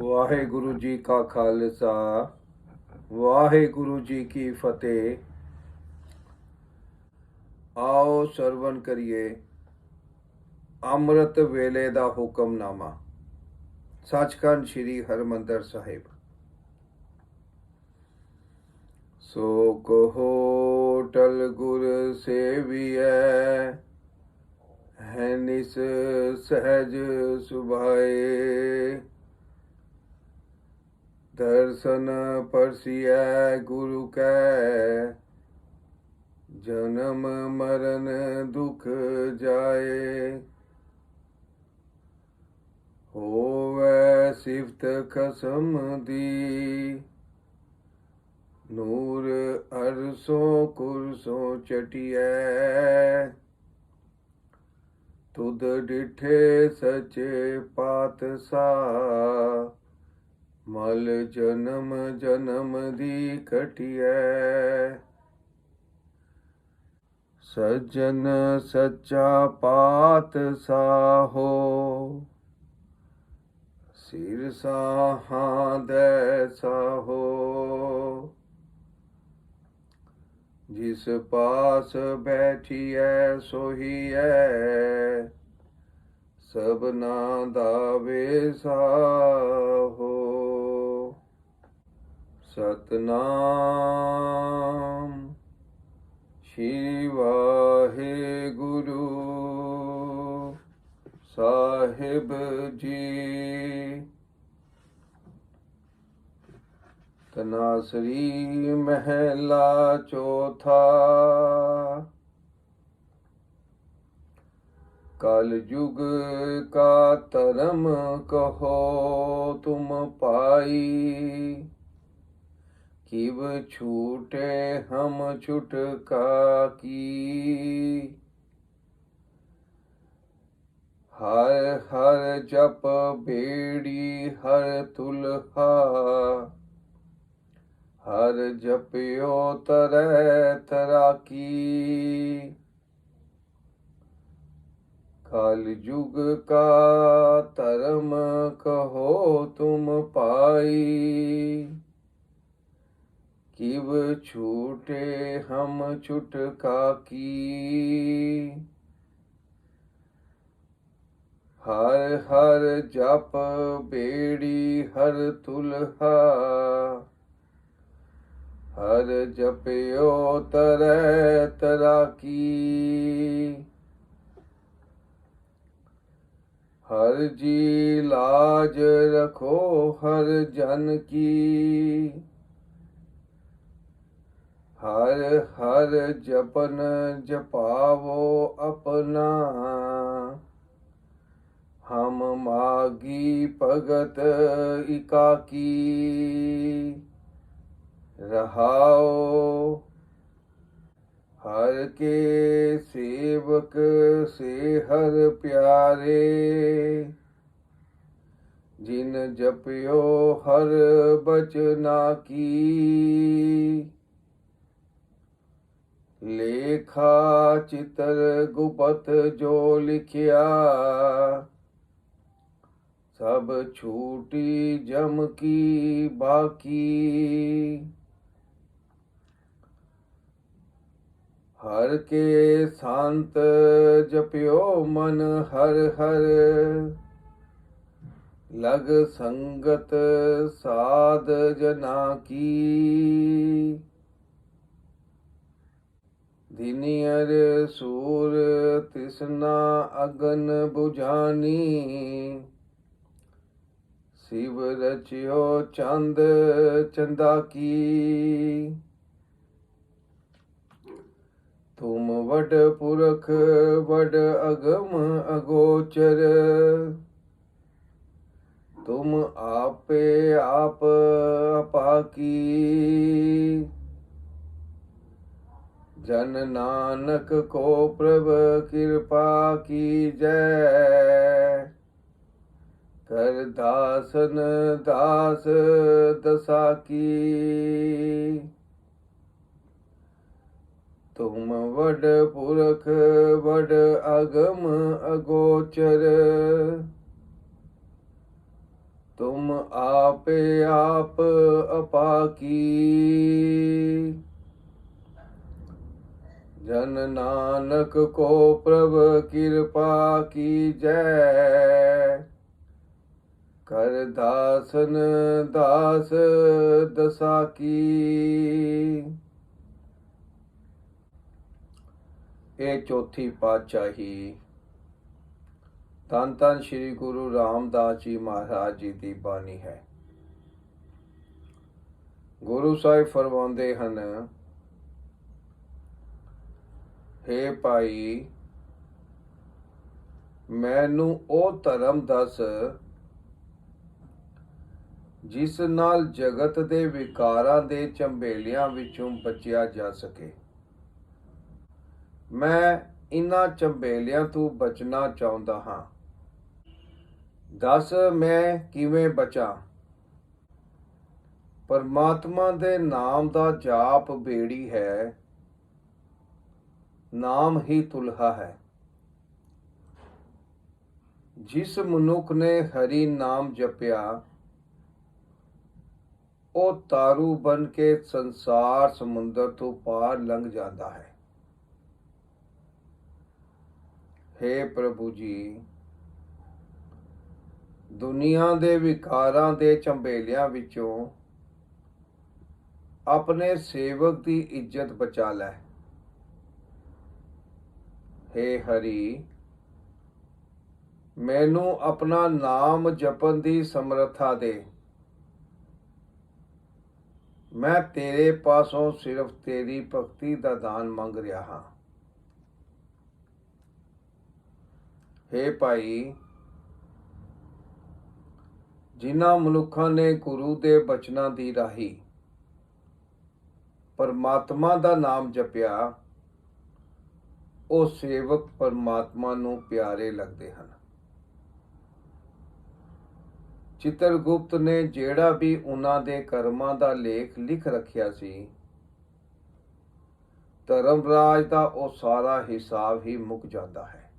ਵਾਹਿਗੁਰੂ ਜੀ ਕਾ ਖਾਲਸਾ, ਵਾਹਿਗੁਰੂ ਜੀ ਕੀ ਫਤਿਹ। ਆਓ ਸਰਵਨ ਕਰੀਏ। ਅੰਮ੍ਰਿਤ ਵੇਲੇ ਦਾ ਹੁਕਮਨਾਮਾ। ਸੱਚਖੰਡ ਸ੍ਰੀ ਹਰਮੰਦਰ ਸਾਹਿਬ। ਸੋ ਕਹੋ ਟਲ ਗੁਰ ਸੇਵੀਐ, ਹੈ ਨਿਸ ਸਹਿਜ ਸੁਭਾਏ। ਦਰਸ਼ਨ ਪਰਸੀਐ ਗੁਰੂ ਕੈ। ਜਨਮ ਮਰਨ ਦੁਖ ਜਾਏ। ਹੋਵੇ ਸਿਫਤ ਖਸਮ ਦੀ। ਨੂਰ ਅਰਸੋਂ ਕੁਰਸੋਂ ਚਟਿਐ। ਤੁਧ ਡਿਠੇ ਸਚੇ ਪਾਤਸ਼ਾਹ। ਮਲ ਜਨਮ ਜਨਮ ਦੀ ਕਟਿਐ ਸਜਨ ਸੱਚਾ ਪਾਤ ਪਾਤਸ਼ਾਹੋ ਸਿਰ ਸਾਹਾਂ ਦੇ ਸਾਹੋ। ਜਿਸ ਪਾਸ ਬੈਠੀਐ, ਸੋਹੀਐ। ਸਭਨਾ ਦਾ ਵੇਸਾਹੋ ਸਤਨਾਮ। ਸ਼੍ਰੀ ਵਾਹਿਗੁਰੂ ਸਾਹਿਬ ਜੀ। ਤਨਾਸਰੀ ਮਹਿਲਾ ਚੌਥਾ। ਕਲ ਯੁਗ ਕਾ ਧਰਮ ਕਹੋ ਤੁਮ ਪਾਈ ਕਿਵ ਛੂਟੇ ਹਮ ਛੁਟਕਾ ਕੀ? ਹਰ ਹਰ ਜਪ ਬੇੜੀ ਹਰ ਤੁਲਹਾ, ਹਰ ਜਪਿਓ ਤਰੈ ਤਰਾਕੀ। ਕਲ ਯੁਗ ਕਾ ਧਰਮ ਕਹੋ ਤੁਮ ਪਾਈ ਕਿਵ ਛੂਟੇ ਹਮ ਛੁਟਕਾ ਕੀ? ਹਰ ਹਰ ਜਪ ਬੇੜੀ ਹਰ ਤੁਲਹਾ, ਹਰ ਜਪਿਓ ਤਰੈ ਤਰਾਕੀ। ਹਰ ਜੀ ਲਾਜ ਰਖੋ ਹਰ ਜਨ ਕੀ। ਹਰ ਹਰ ਜਪਨ ਜਪਾਵੋ ਆਪਣਾ। ਹਮ ਮਾਗੀ ਭਗਤ ਇਕਾਕੀ। ਰਹਾਓ ਹਰ ਕੇ ਸੇਵਕ ਸੇ ਹਰ ਪਿਆਰੇ। ਜਿਨ ਜਪਿਓ ਹਰ ਬਚਨਾ ਕੀ। ਲੇਖਾ ਚਿਤਰ ਗੁਪਤ ਜੋ ਲਿਖਿਆ, ਸਭ ਛੂਟੀ ਜਮ ਕੀ ਬਾਕੀ। ਹਰ ਕੇ ਸੰਤ ਜਪਿਓ ਮਨ ਹਰ ਹਰ, ਲਗ ਸੰਗਤ ਸਾਧ ਜਨਾ ਕੀ। ਦਿਨੀਅਰ ਸੂਰ ਤਿਸਨਾ ਅਗਨ 부ਝਾਨੀ ਸਿਵ ਰਚਿਓ ਚੰਦ ਚੰਦਾ ਕੀ ਤੁਮ ਵਡ ਪੁਰਖ, ਵਡ ਅਗਮ ਅਗੋਚਰ। ਤੁਮ ਆਪੇ ਆਪ ਅਪਾਕੀ। ਜਨ ਨਾਨਕ ਕੋ ਪ੍ਰਭ ਕਿਰਪਾ ਕੀ ਜੈ। ਕਰ ਦਾਸਨ ਦਾਸ ਦਸਾ ਕੀ। ਤੁਮ ਵਡ ਪੁਰਖ ਵਡ ਅਗਮ ਅਗੋਚਰ। ਤੁਮ ਆਪੇ ਆਪ ਅਪਾਕੀ ਜਨ ਨਾਨਕ ਕੋ ਪ੍ਰਭ ਕਿਰਪਾ ਕੀ ਜੈ। ਕਰ ਦਾਸਨ ਦਾਸ ਦਸਾ ਕੀ। ਇਹ ਚੌਥੀ ਪਾਤਸ਼ਾਹੀ ਧੰਨ ਧੰਨ ਸ੍ਰੀ ਗੁਰੂ ਰਾਮਦਾਸ ਜੀ ਮਹਾਰਾਜ ਜੀ ਦੀ ਬਾਣੀ ਹੈ। ਗੁਰੂ ਸਾਹਿਬ ਫਰਮਾਉਂਦੇ ਹਨ ਹੇ ਭਾਈ, ਮੈਨੂੰ ਉਹ ਧਰਮ ਦੱਸ ਜਿਸ ਨਾਲ ਜਗਤ ਦੇ ਵਿਕਾਰਾਂ ਦੇ ਚੰਬੇਲਿਆਂ ਵਿੱਚੋਂ ਬਚਿਆ ਜਾ ਸਕੇ। ਮੈਂ ਇਨ੍ਹਾਂ ਚੰਬੇਲਿਆਂ ਤੋਂ ਬਚਣਾ ਚਾਹੁੰਦਾ ਹਾਂ। ਦੱਸ ਮੈਂ ਕਿਵੇਂ ਬਚਾਂ? ਪਰਮਾਤਮਾ ਦੇ ਨਾਮ ਦਾ ਜਾਪ ਬੇੜੀ ਹੈ। ਨਾਮ ਹੀ ਤੁਲਹਾ ਹੈ। ਜਿਸ ਮਨੁੱਖ ਨੇ ਹਰੀ ਨਾਮ ਜਪਿਆ, ਉਹ ਤਾਰੂ ਬਨ ਕੇ ਸੰਸਾਰ ਸਮੁੰਦਰ ਤੋਂ ਪਾਰ ਲੰਘ ਜਾਂਦਾ ਹੈ। हे ਪ੍ਰਭੂ ਜੀ, ਦੁਨੀਆ ਦੇ ਵਿਕਾਰਾਂ ਦੇ ਚੰਬੇਲਿਆਂ ਵਿੱਚੋਂ ਆਪਣੇ ਸੇਵਕ ਦੀ ਇੱਜ਼ਤ ਬਚਾ ਲੈ। हे ਹਰੀ, ਮੈਨੂੰ ਆਪਣਾ ਨਾਮ ਜਪਣ ਦੀ ਸਮਰੱਥਾ ਦੇ। ਮੈਂ ਤੇਰੇ ਪਾਸੋਂ ਸਿਰਫ ਤੇਰੀ ਭਗਤੀ ਦਾ ਦਾਨ ਮੰਗ ਰਿਹਾ ਹਾਂ। ਹੇ ਭਾਈ, ਜਿਨ੍ਹਾਂ ਮਨੁੱਖਾਂ ਨੇ ਗੁਰੂ ਦੇ ਬਚਨਾਂ ਦੀ ਰਾਹੀ ਪਰਮਾਤਮਾ ਦਾ ਨਾਮ ਜਪਿਆ ਉਹ ਸੇਵਕ ਪਰਮਾਤਮਾ ਨੂੰ ਪਿਆਰੇ ਲੱਗਦੇ ਹਨ। ਚਿਤਰਗੁਪਤ ਨੇ ਜਿਹੜਾ ਵੀ ਉਹਨਾਂ ਦੇ ਕਰਮਾਂ ਦਾ ਲੇਖ ਲਿਖ ਰੱਖਿਆ ਸੀ, ਧਰਮਰਾਜ ਦਾ ਉਹ ਸਾਰਾ ਹਿਸਾਬ ਹੀ ਮੁੱਕ ਜਾਂਦਾ ਹੈ।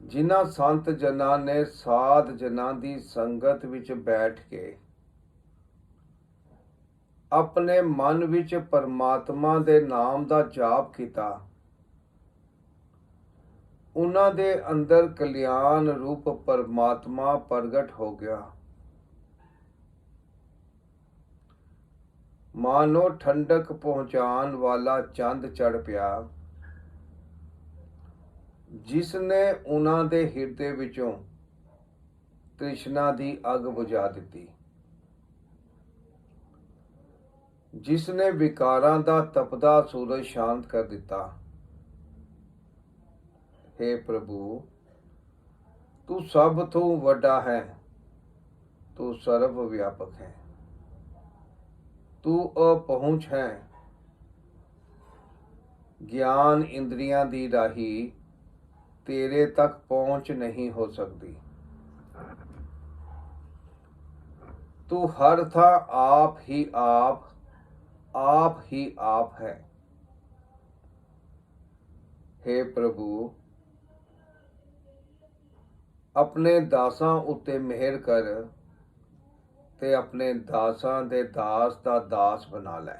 ਜਿਨ੍ਹਾਂ ਸੰਤ ਜਨਾਂ ਨੇ ਸਾਧ ਜਨਾਂ ਦੀ ਸੰਗਤ ਵਿੱਚ ਬੈਠ ਕੇ ਆਪਣੇ ਮਨ ਵਿੱਚ ਪਰਮਾਤਮਾ ਦੇ ਨਾਮ ਦਾ ਜਾਪ ਕੀਤਾ। ਉਹਨਾਂ ਦੇ ਅੰਦਰ ਕਲਿਆਣ ਰੂਪ ਪਰਮਾਤਮਾ ਪ੍ਰਗਟ ਹੋ ਗਿਆ। ਮਾਨੋ ਠੰਡਕ ਪਹੁੰਚਾਉਣ ਵਾਲਾ ਚੰਦ ਚੜ ਪਿਆ। ਜਿਸ ਨੇ ਉਹਨਾਂ ਦੇ ਹਿਰਦੇ ਵਿੱਚੋਂ ਤ੍ਰਿਸ਼ਨਾ ਦੀ ਅੱਗ ਬੁਝਾ ਦਿੱਤੀ। ਜਿਸ ਨੇ ਵਿਕਾਰਾਂ ਦਾ ਤਪਦਾ ਸੂਰਜ ਸ਼ਾਂਤ ਕਰ ਦਿੱਤਾ। हे ਪ੍ਰਭੂ, ਤੂੰ ਸਭ ਤੋਂ ਵੱਡਾ ਹੈ, ਤੂੰ ਸਰਵ ਵਿਆਪਕ ਹੈ। ਤੂੰ ਅਪਹੁੰਚ ਹੈ। ਗਿਆਨ ਇੰਦਰੀਆਂ ਦੀ ਰਾਹੀ ਤੇਰੇ ਤੱਕ ਪਹੁੰਚ ਨਹੀਂ ਹੋ ਸਕਦੀ। ਤੂੰ ਹਰ ਥਾਂ ਆਪ ਹੀ ਆਪ ਆਪ ਹੀ ਆਪ ਹੈ। हे ਪ੍ਰਭੂ, ਆਪਣੇ ਦਾਸਾਂ ਉੱਤੇ ਮਿਹਰ ਕਰ ਤੇ ਆਪਣੇ ਦਾਸਾਂ ਦੇ ਦਾਸ ਦਾ ਦਾਸ ਬਣਾ ਲੈ।